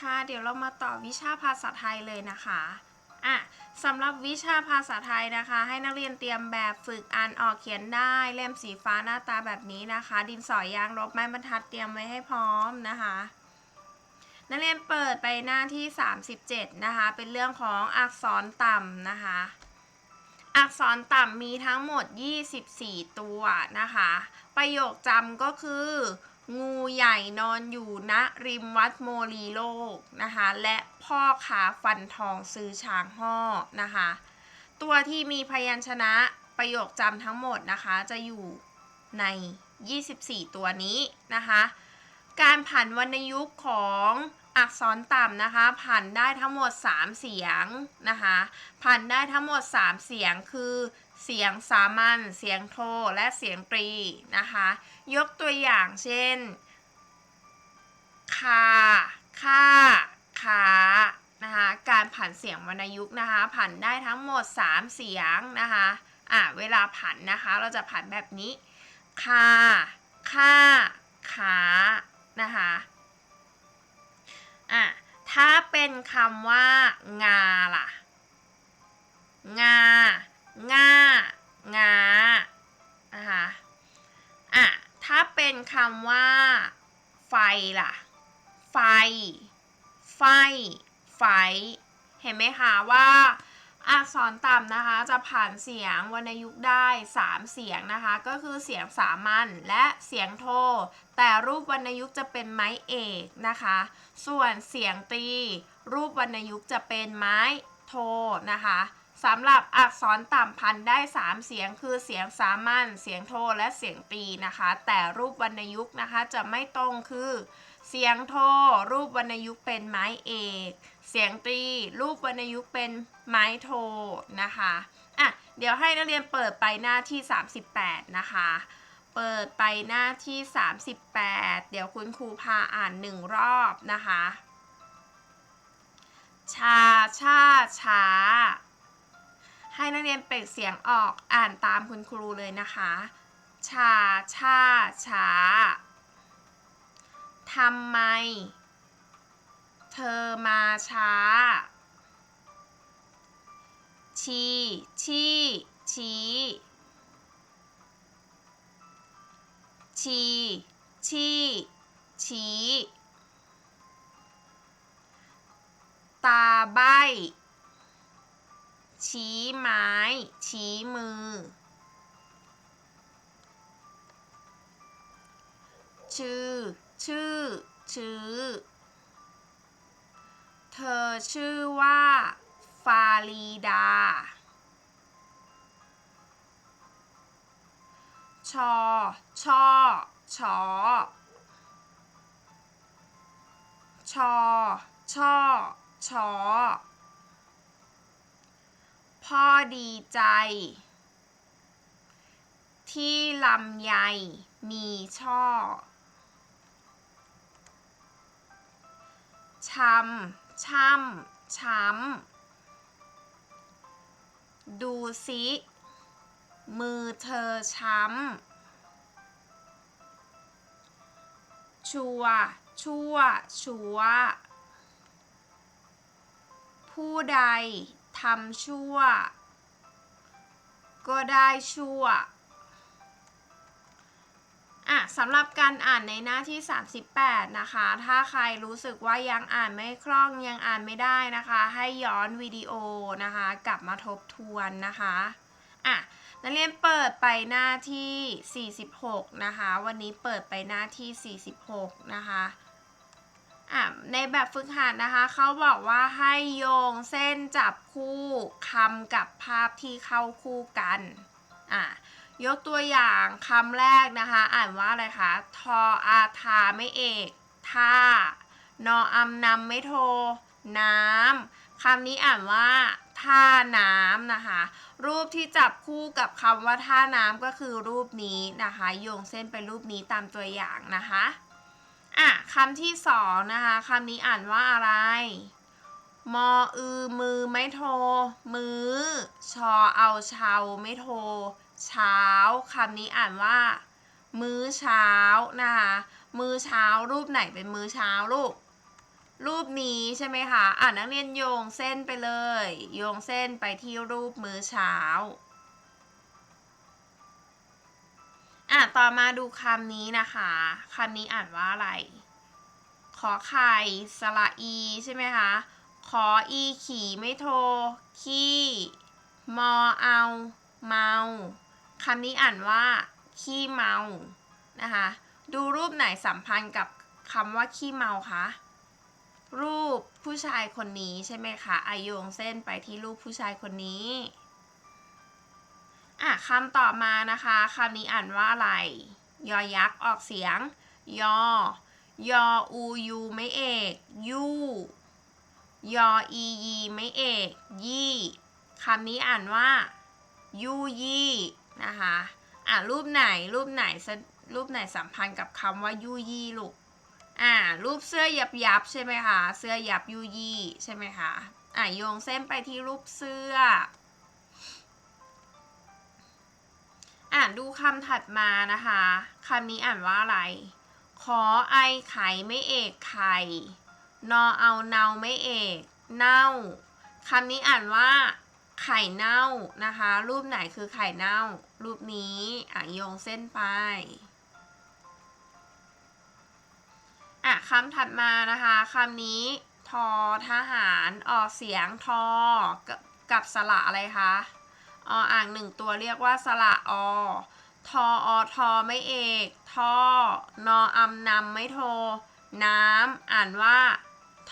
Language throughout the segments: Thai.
ค่ะ เดี๋ยวเรามาต่อวิชาภาษาไทยเลยนะคะอะสำหรับวิชาภาษาไทยนะคะ ให้นักเรียนเตรียมแบบฝึกอ่านออกเขียนได้ เล่มสีฟ้าหน้าตาแบบนี้นะคะ ดินสอยางลบไม้บรรทัดเตรียมไว้ให้พร้อมนะคะ นักเรียนเปิดไปหน้าที่ 37 นะคะ เป็นเรื่องของอักษรต่ำนะคะ อักษรต่ำมีทั้งหมด 24 ตัวนะคะ ประโยคจำก็คือ งูใหญ่นอนอยู่ณริมวัดโมลีโลกนะคะ และพ่อขาฟันทองซื้อช้างห่อนะคะ ตัวที่มีพยัญชนะประโยคจำทั้งหมดนะคะ จะอยู่ใน 24 ตัวนี้นะคะ การผันวรรณยุกต์ของ อักษรต่ำนะคะผันได้ทั้งหมด 3 เสียงนะคะผันได้ทั้งหมด 3 เสียงคือเสียงสามัญเสียงโทและเสียงตรีนะคะยกตัวอย่างเช่นคาค่าขานะคะการผันเสียงวรรณยุกต์นะคะผันได้ทั้งหมด 3 เสียงนะคะอะเวลาผันนะคะเราจะผันแบบนี้คาค่าขานะคะ อะถ้าเป็นคำว่า งาล่ะ งา ง่า งานะคะอะถ้าเป็นคำว่า ไฟล่ะ ไฟ ไฟ ไฟ เห็นไหมคะว่า อักษรต่ำนะคะจะผ่านเสียงวรรณยุกต์ได้ 3 เสียงนะคะ ก็คือเสียงสามัญและเสียงโท แต่รูปวรรณยุกต์จะเป็นไม้เอกนะคะ ส่วนเสียงตี รูปวรรณยุกต์จะเป็นไม้โทนะคะสำหรับอักษรต่ำพันได้ 3 เสียงคือเสียงสามัญเสียงโทและเสียงตีนะคะ แต่รูปวรรณยุกต์นะคะจะไม่ตรงคือ เสียงโท รูปวรรณยุกต์เป็นไม้เอก เสียงตรีรูปวรรณยุกต์เป็นไม้โทนะคะอะเดี๋ยวให้นักเรียนเปิดไปหน้าที่ 38 นะคะ เปิดไปหน้าที่ 38 เดี๋ยวคุณครูพาอ่านหนึ่งรอบนะคะ ชาชาช้า ให้นักเรียนเปล่งเสียงออกอ่านตามคุณครูเลยนะคะ ชาชาช้าทำไม เธอมาช้า ชี ชีชี้ชีชีชี้ตาใบ ชี้ไม้ ชี้มือ ชื่อ ชื่อ ชื้อ เธอชื่อว่า ฟารีดา ชอช่อชอ ชอช่อชอ พ่อดีใจ ที่ลำไยมีช่อช้ำ ช่ำ ช้ำ ดูสิมือเธอช้ำ ชัว ชั่ว ชัว ผู้ใดทำชั่ว ก็ได้ชั่ว อะสำหรับการอ่านในหน้าที่ 38 นะคะ ถ้าใครรู้สึกว่ายังอ่านไม่คล่องยังอ่านไม่ได้นะคะ ให้ย้อนวิดีโอนะคะ กลับมาทบทวนนะคะอะนักเรียนเปิดไปหน้าที่ 46 นะคะ วันนี้เปิดไปหน้าที่ 46 นะคะอะในแบบฝึกหัดนะคะ เขาบอกว่าให้โยงเส้นจับคู่คำกับภาพที่เข้าคู่กันอะ ยกตัวอย่างคำแรกนะคะ อ่านว่าอะไรคะ ทออาทาไม่เอกท่านออำนำไม่โท น้ำคำนี้อ่านว่าท่าน้ำนะคะ รูปที่จับคู่กับคำว่าท่าน้ำก็คือรูปนี้นะคะโยงเส้นไปรูปนี้ตามตัวอย่างนะคะอะคำที่สองนะคะคำนี้อ่านว่าอะไร มออือมือไม่โท มือ ชอเอาเชาไม่โท เช้าคำนี้อ่านว่า มื้อเช้านะคะมื้อเช้ารูปไหนเป็นมื้อเช้าลูก รูปนี้ใช่ไหมคะอ่านนักเรียนโยงเส้นไปเลย โยงเส้นไปที่รูปมือเช้าอะต่อมาดูคำนี้นะคะคำนี้อ่านว่าอะไร ขอไข่สระอีใช่ไหมคะขออีขี่ไม่โทรขี้มอเอา เมา คำนี้อ่านว่า ขี้เมานะคะ ดูรูปไหนสัมพันธ์กับคำว่าขี้เมาคะรูปผู้ชายคนนี้ใช่ไหมคะอาโยงเส้นไปที่รูปผู้ชายคนนี้อะคำต่อมานะคะคำนี้อ่านว่าอะไร ยอยักษ์ออกเสียง ยอ ยออูยูไม่เอกยูยออียีไม่เอกยี่คำนี้อ่านว่ายูยี่ นะคะอะรูปไหนรูปไหนรูปไหนสัมพันธ์กับคำว่ายูยี่ลูกอ่ารูปเสื้อยับยับใช่ไหมคะเสื้อยับยูยี่ใช่ไหมคะอะโยงเส้นไปที่รูปเสื้ออ่านดูคำถัดมานะคะคำนี้อ่านว่าอะไร ขอไอไข่ไม่เอกไข่นอเอาเนาไม่เอก เน่าคำนี้อ่านว่า ไข่เน่านะคะ รูปไหนคือไข่เน่า รูปนี้อะโยงเส้นไปอะคำถัดมานะคะคำนี้ทอทหารออกเสียงทอกับกับสระอะไรคะออ่างหนึ่งตัวเรียกว่าสระอทออทอไม่เอกท่อนออำนำไม่โท น้ำอ่านว่า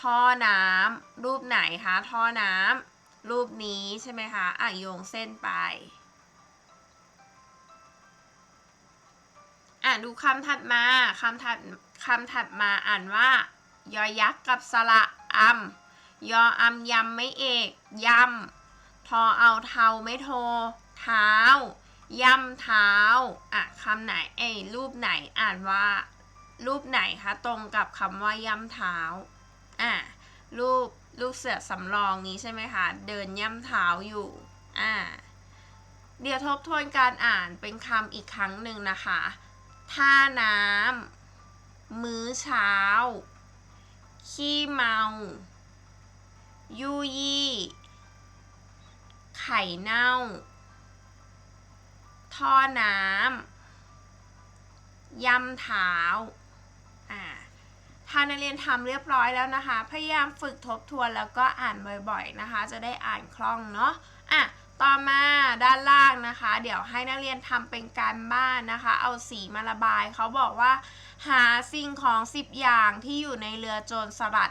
ท่อน้ำรูปไหนคะท่อน้ำ รูปนี้ใช่ไหมคะอะโยงเส้นไป อะดูคำถัดมาคำถัดคำถัดมาอ่านว่า ยอยักษ์กับสระอำยออำยำไม่เอกยำทอเอาเทาไม่โท เท้าย่ำเท้า อะคำไหน เอ้รูปไหนอ่านว่า รูปไหนคะ ตรงกับคำว่าย่ำเท้า อะรูป รูปเสือสำรองนี้ใช่ไหมคะ เดินย่ำเท้าอยู่ อะเดี๋ยวทบทวนการอ่านเป็นคำอีกครั้งหนึ่งนะคะ ท่าน้ำ มื้อเช้า ขี้เมายูยี่ ไข่เน่า ท่อน้ำ ย่ำเท้า ถ้านักเรียนทำเรียบร้อยแล้วนะคะ พยายามฝึกทบทวนแล้วก็อ่านบ่อยๆนะคะ จะได้อ่านคล่องเนาะอะต่อมาด้านล่างนะคะ เดี๋ยวให้นักเรียนทำเป็นการบ้านนะคะ เอาสีมาระบายเขาบอกว่า หาสิ่งของ 10 อย่างที่อยู่ในเรือโจรสลัด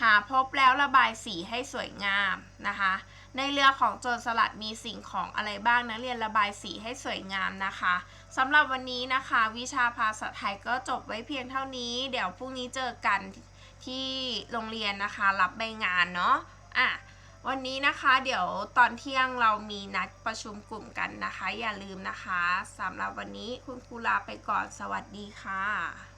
หาพบแล้วระบายสีให้สวยงามนะคะ ในเรือของโจรสลัดมีสิ่งของอะไรบ้างนักเรียนระบายสีให้สวยงามนะคะสำหรับวันนี้นะคะ วิชาภาษาไทยก็จบไว้เพียงเท่านี้ เดี๋ยวพรุ่งนี้เจอกันที่โรงเรียนนะคะ รับใบงานเนาะอะวันนี้นะคะเดี๋ยวตอนเที่ยงเรามีนัดประชุมกลุ่มกันนะคะ อย่าลืมนะคะสำหรับวันนี้คุณครูลาไปก่อนสวัสดีค่ะ